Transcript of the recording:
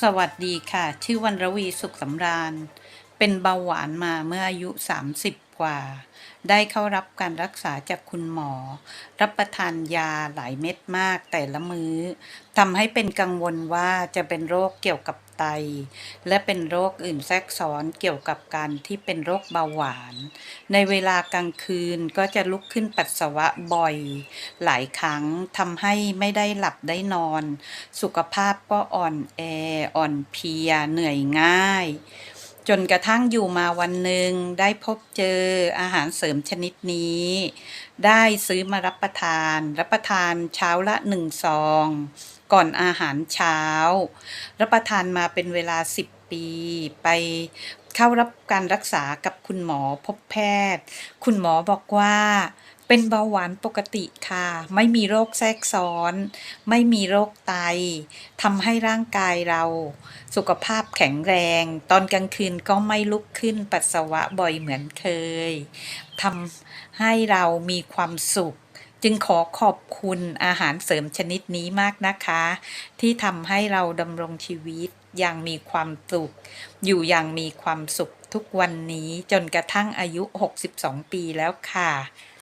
สวัสดีค่ะ ชื่อวันรวีสุขสำราญ เป็นเบาหวานมาเมื่ออายุ 30 กว่า ได้เข้ารับการรักษาจากคุณหมอ รับประทานยาหลายเม็ดมากแต่ละมือ้อทำให้เป็นกังวลว่าจะเป็นโรคเกี่ยวกับไต และเป็นโรคอื่นแทรกซ้อนเกี่ยวกับการที่เป็นโรคเบาหวาน ในเวลากลางคืนก็จะลุกขึ้นปัสสาวะบ่อย หลายครั้งทำให้ไม่ได้หลับได้นอน สุขภาพก็อ่อนแออ่อนเพลียเหนื่อยง่าย จนกระทั่งอยู่มาวันหนึ่งได้พบเจออาหารเสริมชนิดนี้ ได้ซื้อมารับประทาน รับประทานเช้าละหนึ่งซอง ก่อนอาหารเช้า รับประทานมาเป็นเวลา10ปี ไป เข้ารับการรักษากับคุณหมอพบแพทย์ คุณหมอบอกว่าเป็นเบาหวานปกติค่ะ ไม่มีโรคแทรกซ้อน ไม่มีโรคไตทำให้ร่างกายเรา สุขภาพแข็งแรง ตอนกลางคืนก็ไม่ลุกขึ้นปัสสาวะบ่อยเหมือนเคยทำให้เรามีความสุข จึงขอขอบคุณอาหารเสริมชนิดนี้มากนะคะ ที่ทำให้เราดำรงชีวิตอย่างมีความสุข อยู่อย่างมีความสุขทุกวันนี้จนกระทั่งอายุ 62 ปีแล้วค่ะ